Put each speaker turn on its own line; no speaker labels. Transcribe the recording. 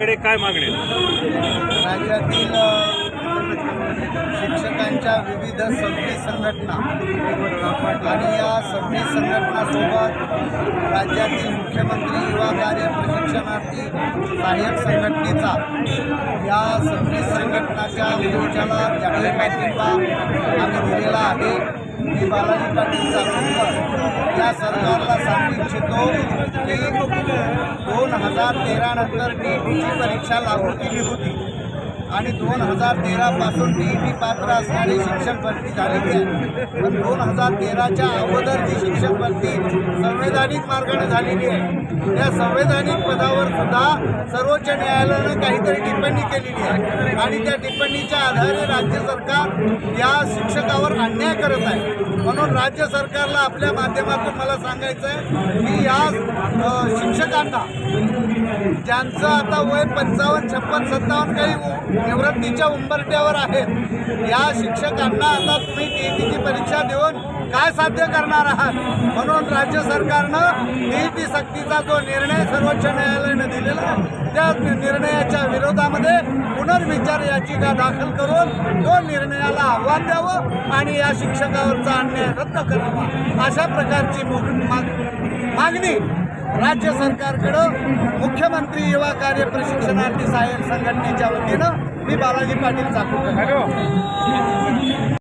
कडे काय मागणी?
राज्यातील शिक्षकांच्या विविध सगळी संघटना आणि या सगळी संघटनासोबत राज्यातील मुख्यमंत्री युवा कार्य प्रशिक्षणार्थी सहाय्यक संघटनेचा या सगळी संघटनाच्या मोर्चाला जाहीर पाठिंबा आम्ही दिलेला आहे. मी बालाजी पाटील चाकूरकर या सरकारला सांगू इच्छितो की हजार तेरा नंतर ई टीची परीक्षा लागू केली होती. आणि दोन हजार तेरापासून डी ई टी पात्र असणारी शिक्षक भरती झालेली आहे. पण दोन हजार तेराच्या अगोदर जी शिक्षक भरती संवैधानिक मार्गाने झालेली आहे. त्या संवैधानिक पदावर सुद्धा सर्वोच्च न्यायालयानं काहीतरी टिप्पणी केलेली आहे. आणि त्या टिप्पणीच्या आधारे राज्य सरकार या शिक्षकावर अन्याय करत आहे. म्हणून राज्य सरकारला आपल्या माध्यमातून मला सांगायचं आहे की या शिक्षकांना ज्यांचं आता वय पंचावन्न छप्पन सत्तावन्न काही निवृत्तीच्या उंबरट्यावर आहेत या शिक्षकांना आता तुम्ही टीईटीची परीक्षा देऊन काय साध्य करणार आहात? म्हणून राज्य सरकारनं टीईटी सक्तीचा जो निर्णय सर्वोच्च न्यायालयानं दिलेला आहे, त्या निर्णयाच्या विरोधामध्ये पुनर्विचार याचिका दाखल करून तो निर्णयाला आव्हान द्यावं आणि या शिक्षकावरचा अन्याय रद्द करावा अशा प्रकारची मु- मागणी राज्य सरकारकडं मुख्यमंत्री युवा कार्य प्रशिक्षणार्थी सहाय्यक संघटनेच्या वतीनं मी बालाजी पाटील चाकूरकर.